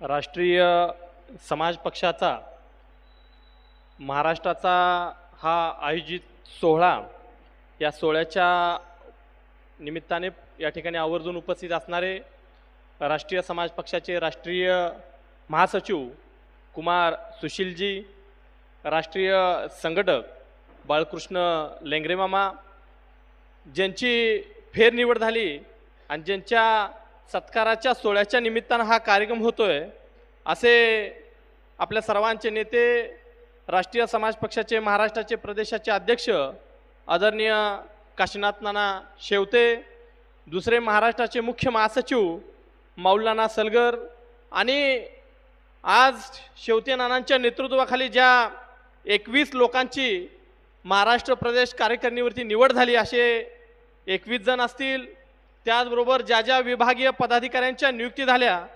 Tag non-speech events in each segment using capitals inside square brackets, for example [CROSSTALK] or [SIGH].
राष्ट्रीय समाज पक्षाचा महाराष्ट्राचा हा आयोजित सोहळा या सोहळ्याच्या निमित्ताने या ठिकाणी आवर्जून उपस्थित असणारे राष्ट्रीय समाज पक्षाचे राष्ट्रीय महासचिव कुमार सुशीलजी राष्ट्रीय संघटक बाळकृष्ण लेंगरे मामा ज्यांची फेरनिवड झाली आणि ज्यांच्या सत्काराच्या सोहळ्याच्या निमित्तानं हा कार्यक्रम होतोय. असे आपल्या सर्वांचे नेते राष्ट्रीय समाज पक्षाचे महाराष्ट्राचे प्रदेशाचे अध्यक्ष आदरणीय काशीनाथ नाना शेवते दुसरे महाराष्ट्राचे मुख्य महासचिव मौलाना सलगर आणि आज शेवते नानांच्या नेतृत्वाखाली ज्या एकवीस लोकांची महाराष्ट्र प्रदेश कार्यकारिणीवरती निवड झाली असे एकवीस जण असतील त्याचबरोबर ज्या ज्या विभागीय पदाधिकाऱ्यांच्या नियुक्ती झाल्या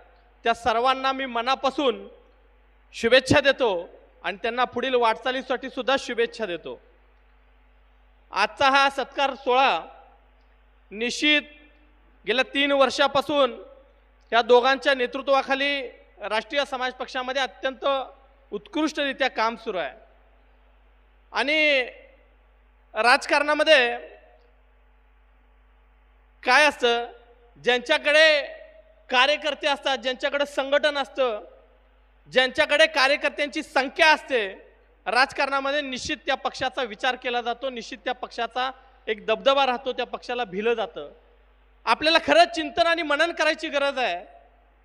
त्या सर्वांना मी मनापासून शुभेच्छा देतो आणि त्यांना पुढील वाटचालीसाठी सुद्धा शुभेच्छा देतो. आजचा हा सत्कार सोहळा निश्चित गेल्या तीन वर्षापासून या दोघांच्या नेतृत्वाखाली राष्ट्रीय समाज पक्षामध्ये अत्यंत उत्कृष्टरित्या काम सुरू आहे. आणि राजकारणामध्ये काय असतं? ज्यांच्याकडे कार्यकर्ते असतात ज्यांच्याकडे संघटन असतं ज्यांच्याकडे कार्यकर्त्यांची संख्या असते राजकारणामध्ये निश्चित त्या पक्षाचा विचार केला जातो निश्चित त्या पक्षाचा एक दबदबा राहतो त्या पक्षाला भिलं जातं. आपल्याला खरंच चिंतन आणि मनन करायची गरज आहे.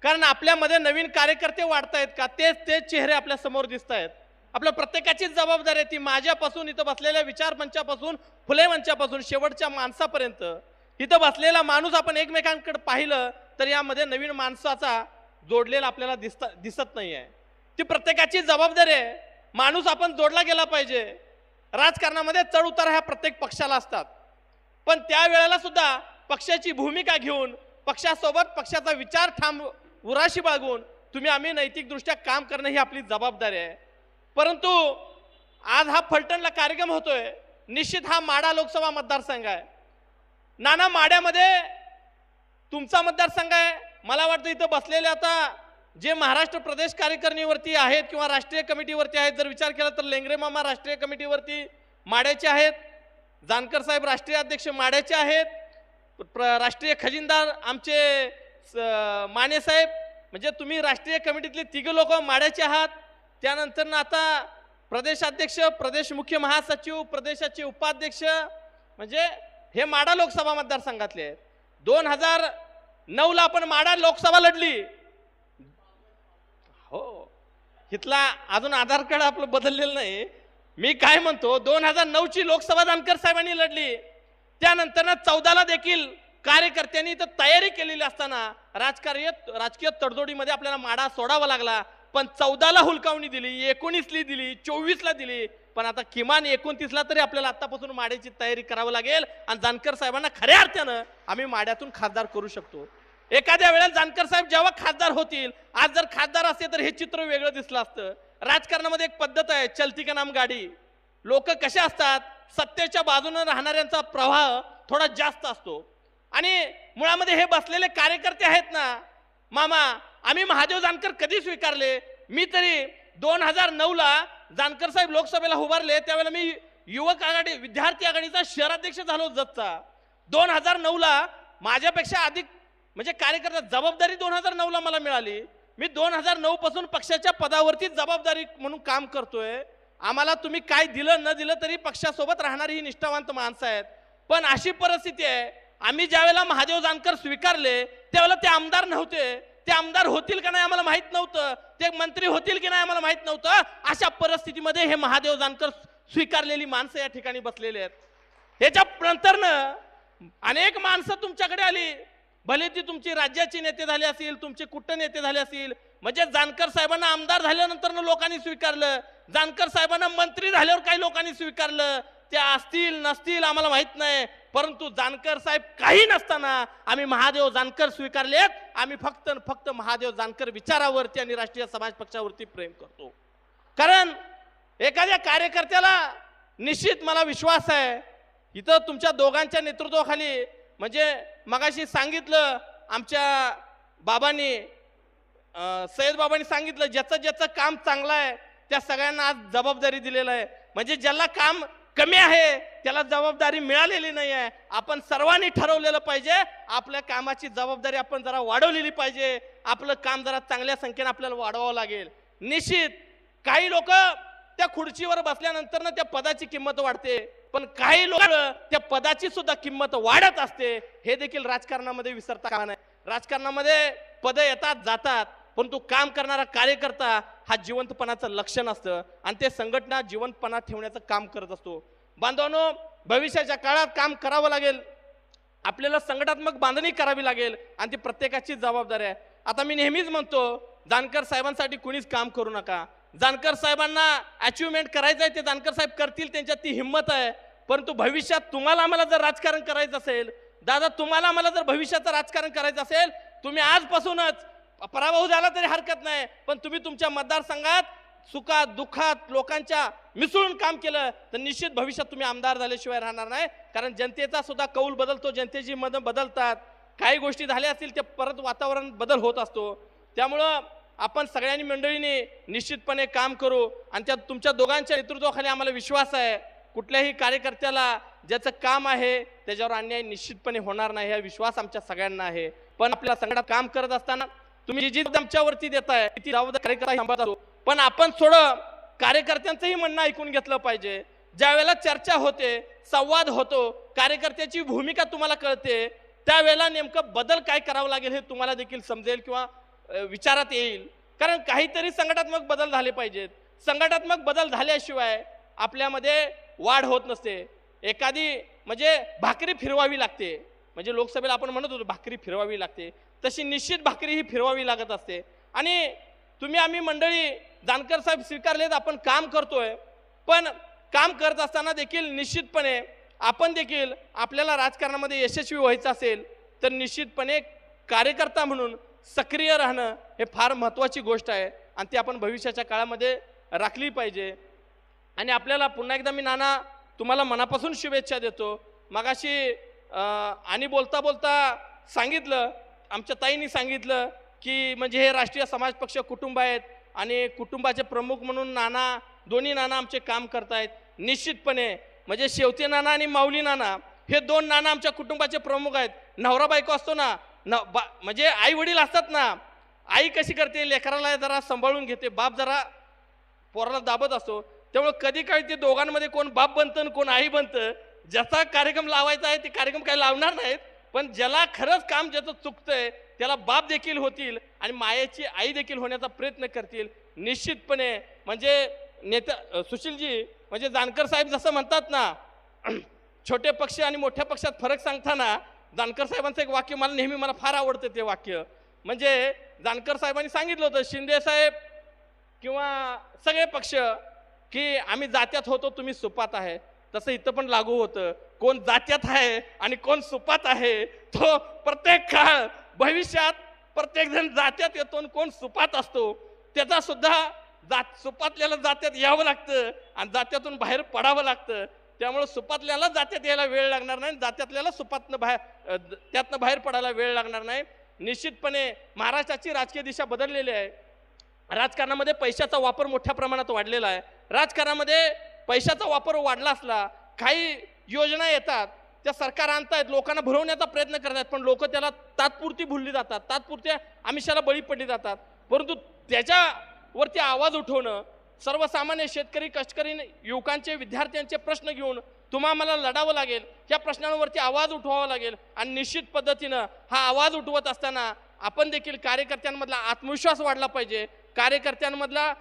कारण आपल्यामध्ये नवीन कार्यकर्ते वाढत आहेत का? तेच तेच चेहरे आपल्यासमोर दिसत आहेत आपल्या प्रत्येकाचीच जबाबदारी आहे ती माझ्यापासून इथं बसलेल्या विचार मंचापासून फुले मंचापासून शेवटच्या माणसापर्यंत. इथं बसलेला माणूस आपण एकमेकांकडे पाहिलं तर यामध्ये नवीन माणसाचा जोडलेला आपल्याला दिसत दिसत नाही आहे ती प्रत्येकाची जबाबदारी आहे. माणूस आपण जोडला गेला पाहिजे. राजकारणामध्ये चढ उतार ह्या प्रत्येक पक्षाला असतात. पण त्या वेळेला सुद्धा पक्षाची भूमिका घेऊन पक्षासोबत पक्षाचा विचार ठाम उराशी बाळगून तुम्ही आम्ही नैतिकदृष्ट्या काम करणं ही आपली जबाबदारी आहे. परंतु आज हा फलटणला कार्यक्रम होतोय. निश्चित हा माडा लोकसभा मतदारसंघ आहे. नाना माड्यामध्ये तुमचा मतदारसंघ आहे. मला वाटतं इथं बसलेले आता जे महाराष्ट्र प्रदेश कार्यकारिणीवरती आहेत किंवा राष्ट्रीय कमिटीवरती आहेत जर विचार केला तर लेंगरे मामा राष्ट्रीय कमिटीवरती माड्याचे आहेत. जानकर साहेब राष्ट्रीय अध्यक्ष माड्याचे आहेत. प्र राष्ट्रीय खजिनदार आमचे स- माने साहेब म्हणजे तुम्ही राष्ट्रीय कमिटीतले तिघे लोक माड्याचे आहात. त्यानंतर ना आता प्रदेशाध्यक्ष प्रदेश मुख्य महासचिव प्रदेशाचे उपाध्यक्ष म्हणजे हे माडा लोकसभा मतदारसंघातले आहेत. दोन हजार नऊला आपण माडा लोकसभा लढली. हो. इथला अजून आधार कार्ड आपलं बदललेलं नाही. मी काय म्हणतो दोन हजार नऊची लोकसभा जानकर साहेबांनी लढली. त्यानंतर ना चौदाला देखील कार्यकर्त्यांनी इथं तयारी केलेली असताना राजकार्य राजकीय तडजोडीमध्ये आपल्याला माडा सोडावा लागला. पण चौदाला हुलकावणी दिली एकोणीसली दिली चोवीसला दिली. पण आता किमान एकोणतीसला तरी आपल्याला आत्तापासून माड्याची तयारी करावं लागेल. आणि जानकर साहेबांना खऱ्या अर्थानं आम्ही माड्यातून खासदार करू शकतो. एखाद्या वेळेला जानकर साहेब जेव्हा खासदार होतील आज जर खासदार असते तर हे चित्र वेगळं दिसलं असतं. राजकारणामध्ये एक पद्धत आहे चलती का नाम गाडी. लोक कसे असतात? सत्तेच्या बाजूने राहणाऱ्यांचा प्रवाह थोडा जास्त असतो. आणि मुळामध्ये हे बसलेले कार्यकर्ते आहेत ना मामा आम्ही महादेव जानकर कधी स्वीकारले? मी तरी दोन हजार नऊला जानकर साहेब लोकसभेला उभारले त्यावेळेला मी युवक आघाडी विद्यार्थी आघाडीचा शहराध्यक्ष झालो जतचा दोन हजार नऊला माझ्यापेक्षा अधिक म्हणजे कार्यकर्ता जबाबदारी दोन हजार नऊला मला मिळाली. मी दोन हजार नऊ पासून पक्षाच्या पदावरती जबाबदारी म्हणून काम करतोय. आम्हाला तुम्ही काय दिलं न दिलं तरी पक्षासोबत राहणारी ही निष्ठावंत माणसं आहेत. पण अशी परिस्थिती आहे आम्ही ज्यावेळेला महादेव जानकर स्वीकारले त्यावेळेला ते आमदार नव्हते. ते आमदार होतील का नाही आम्हाला माहीत नव्हतं. ते मंत्री होतील की नाही आम्हाला माहीत नव्हतं. अशा परिस्थितीमध्ये हे महादेव जानकर स्वीकारलेली माणसं या ठिकाणी बसलेली आहेत. ह्याच्या नंतरनं अनेक माणसं तुमच्याकडे आली. भले ती तुमची राज्याची नेते झाले असतील तुमचे कुठं नेते झाले असतील म्हणजे जानकर साहेबांना आमदार झाल्यानंतर लोकांनी स्वीकारलं. जानकर साहेबांना मंत्री झाल्यावर काही लोकांनी स्वीकारलं. त्या असतील नसतील आम्हाला माहीत नाही. परंतु जानकर साहेब काही नसताना आम्ही महादेव जानकर स्वीकारलेत. आम्ही फक्त फक्त महादेव जानकर विचारावरती आणि राष्ट्रीय समाज पक्षावरती प्रेम करतो. कारण एखाद्या कार्यकर्त्याला निश्चित मला विश्वास आहे. इथं तुमच्या दोघांच्या नेतृत्वाखाली म्हणजे मगाशी सांगितलं आमच्या बाबांनी अं, सय्यद बाबांनी सांगितलं ज्याचं ज्याचं काम चांगलं आहे त्या सगळ्यांना आज जबाबदारी दिलेलं आहे. म्हणजे ज्याला काम कमी आहे त्याला जबाबदारी मिळालेली नाही आहे. आपण सर्वांनी ठरवलेलं पाहिजे आपल्या कामाची जबाबदारी आपण जरा वाढवलेली पाहिजे. आपलं काम जरा चांगल्या संख्येने आपल्याला वाढवावं लागेल. निश्चित काही लोक त्या खुर्चीवर बसल्यानंतर ना त्या पदाची किंमत वाढते. पण काही लोक त्या पदाची सुद्धा किंमत वाढत असते. हे देखील राजकारणामध्ये विसरता कामा नाही राजकारणामध्ये पद येतात जातात. परंतु काम करणारा कार्यकर्ता हा जिवंतपणाचं लक्षण असतं आणि ते संघटना जिवंतपणा ठेवण्याचं काम करत असतो. बांधवांनो भविष्याच्या काळात काम करावं लागेल. आपल्याला संघटनात्मक बांधणी करावी लागेल आणि ती प्रत्येकाची जबाबदारी आहे. आता मी नेहमीच म्हणतो जानकर साहेबांसाठी कुणीच काम करू नका. जानकर साहेबांना अचिव्हमेंट करायचं आहे ते जानकर साहेब करतील त्यांच्यात ती हिंमत आहे. परंतु भविष्यात तुम्हाला आम्हाला जर राजकारण करायचं असेल दादा तुम्हाला आम्हाला जर भविष्याचं राजकारण करायचं असेल तुम्ही आजपासूनच पराभव झाला तरी हरकत नाही. पण तुम्ही तुमच्या मतदारसंघात सुखात दुःखात लोकांच्या मिसळून काम केलं तर निश्चित भविष्यात तुम्ही आमदार झाल्याशिवाय राहणार नाही. कारण जनतेचा सुद्धा कौल बदलतो जनतेची मत बदलतात. काही गोष्टी झाल्या असतील ते परत वातावरण बदल होत असतो. त्यामुळं आपण सगळ्यांनी मंडळीने निश्चितपणे काम करू. आणि त्या तुमच्या दोघांच्या नेतृत्वाखाली आम्हाला विश्वास आहे. कुठल्याही कार्यकर्त्याला ज्याचं काम आहे त्याच्यावर अन्याय निश्चितपणे होणार नाही हा विश्वास आमच्या सगळ्यांना आहे. पण आपल्या संघटनात काम करत असताना तुम्ही जी जी आमच्यावरती देताय ती जबाबदार कार्यकर्ता सांभाळत असतो पण आपण थोडं कार्यकर्त्यांचंही म्हणणं ऐकून घेतलं पाहिजे. ज्या वेळेला चर्चा होते संवाद होतो कार्यकर्त्याची भूमिका तुम्हाला कळते त्यावेळेला नेमकं बदल काय करावं लागेल हे तुम्हाला देखील समजेल किंवा विचारात येईल. कारण काहीतरी संघटनात्मक बदल झाले पाहिजेत. संघटनात्मक बदल झाल्याशिवाय आपल्यामध्ये वाढ होत नसते. एखादी म्हणजे भाकरी फिरवावी लागते. म्हणजे लोकसभेला आपण म्हणत होतो भाकरी फिरवावी लागते. तशी निश्चित भाकरी ही फिरवावी लागत असते. आणि तुम्ही आम्ही मंडळी जानकर साहेब स्वीकारलेत आपण काम करतोय. पण काम करत असताना देखील निश्चितपणे आपण देखील आपल्याला राजकारणामध्ये यशस्वी व्हायचं असेल तर निश्चितपणे कार्यकर्ता म्हणून सक्रिय राहणं हे फार महत्त्वाची गोष्ट आहे आणि ती आपण भविष्याच्या काळामध्ये राखली पाहिजे. आणि आपल्याला पुन्हा एकदा मी नाना तुम्हाला मनापासून शुभेच्छा देतो. मगाशी आणि बोलता बोलता सांगितलं आमच्या ताईंनी सांगितलं की म्हणजे हे राष्ट्रीय समाज पक्ष कुटुंब आहेत आणि कुटुंबाचे प्रमुख म्हणून नाना दोन्ही नाना आमचे काम करतायत. निश्चितपणे म्हणजे शेवते नाना आणि माऊली नाना हे दोन नाना आमच्या कुटुंबाचे प्रमुख आहेत. नवरा बायको असतो ना न बा म्हणजे आई वडील असतात ना आई कशी करते लेकराला जरा सांभाळून घेते बाप जरा पोराला दाबत असतो. त्यामुळे कधी काळी ते दोघांमध्ये कोण बाप बनतं आणि कोण आई बनतं ज्याचा कार्यक्रम लावायचा आहे ते कार्यक्रम काही लावणार नाहीत. पण ज्याला खरंच काम ज्याचं चुकतंय त्याला बाप देखील होतील आणि मायेची आई देखील होण्याचा प्रयत्न करतील. निश्चितपणे म्हणजे नेता सुशीलजी म्हणजे जानकर साहेब जसं म्हणतात ना [CLEARS THROAT] छोटे पक्ष आणि मोठ्या पक्षात फरक सांगताना जानकर साहेबांचं एक वाक्य मला नेहमी मला फार आवडतं ते वाक्य. म्हणजे जानकर साहेबांनी सांगितलं होतं शिंदे साहेब किंवा सगळे पक्ष की आम्ही जात्यात होतो तुम्ही सुपात आहे. तसं इथं पण लागू होतं. कोण जात्यात आहे आणि कोण सुपात आहे तो प्रत्येक काळ भविष्यात प्रत्येक जण जात्यात येतो आणि कोण सुपात असतो. त्याचा सुद्धा जात सुपातल्याला जात्यात यावं लागतं आणि जात्यातून बाहेर पडावं लागतं. त्यामुळे सुपातल्याला जात्यात यायला वेळ लागणार नाही जात्यातल्याला सुपातनं बाहेर त्यातनं बाहेर पडायला वेळ लागणार नाही. निश्चितपणे महाराष्ट्राची राजकीय दिशा बदललेली आहे. राजकारणामध्ये पैशाचा वापर मोठ्या प्रमाणात वाढलेला आहे. राजकारणामध्ये पैशाचा वापर वाढला असला काही योजना येतात त्या सरकार आणतायत लोकांना भरवण्याचा प्रयत्न करतात पण लोक त्याला तात्पुरती भुलली जातात तात्पुरत्या आमिषाला बळी पडली जातात. परंतु त्याच्यावरती आवाज उठवणं सर्वसामान्य शेतकरी कष्टकरी युवकांचे विद्यार्थ्यांचे प्रश्न घेऊन तुम्हा मला लढावं लागेल या प्रश्नांवरती आवाज उठवावा लागेल आणि निश्चित पद्धतीनं हा आवाज उठवत असताना आपण देखील कार्यकर्त्यांमधला आत्मविश्वास वाढला पाहिजे. कार्यकर्त्यांमधला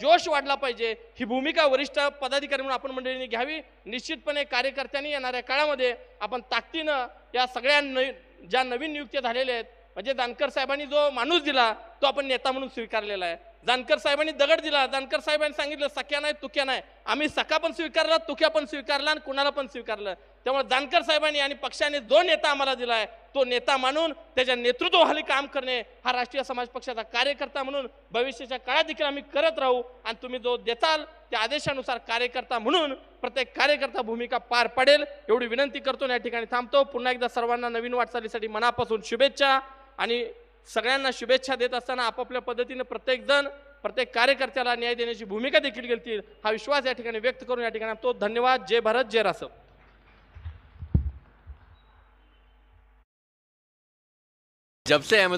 जोश वाढला पाहिजे. ही भूमिका वरिष्ठ पदाधिकारी म्हणून आपण मंडळींनी घ्यावी. निश्चितपणे कार्यकर्त्यांनी येणाऱ्या काळामध्ये आपण ताकदीनं या सगळ्या नवी ज्या नवीन नियुक्त्या झालेल्या आहेत म्हणजे जानकर साहेबांनी जो माणूस दिला तो आपण नेता म्हणून स्वीकारलेला आहे. जानकर साहेबांनी दगड दिला. जानकर साहेबांनी सांगितलं सख्या नाही तुक्या नाही. आम्ही सखा पण स्वीकारला तुक्या पण स्वीकारला आणि कुणाला पण स्वीकारलं. त्यामुळे जानकर साहेबांनी आणि पक्षाने जो नेता आम्हाला दिला आहे तो नेता मानून त्याच्या नेतृत्वाखाली काम करणे हा राष्ट्रीय समाज पक्षाचा कार्यकर्ता म्हणून भविष्याच्या काळात देखील आम्ही करत राहू आणि तुम्ही जो देताल त्या आदेशानुसार कार्यकर्ता म्हणून प्रत्येक कार्यकर्ता भूमिका पार पडेल एवढी विनंती करतो. या ठिकाणी थांबतो. पुन्हा एकदा सर्वांना नवीन वाटचालीसाठी मनापासून शुभेच्छा आणि सगळ्यांना शुभेच्छा देत असताना आपापल्या पद्धतीने प्रत्येकजण प्रत्येक कार्यकर्त्याला न्याय देण्याची भूमिका देखील घेतील हा विश्वास या ठिकाणी व्यक्त करून या ठिकाणी तो धन्यवाद. जय भारत. जय रासप. जब से अमेजोन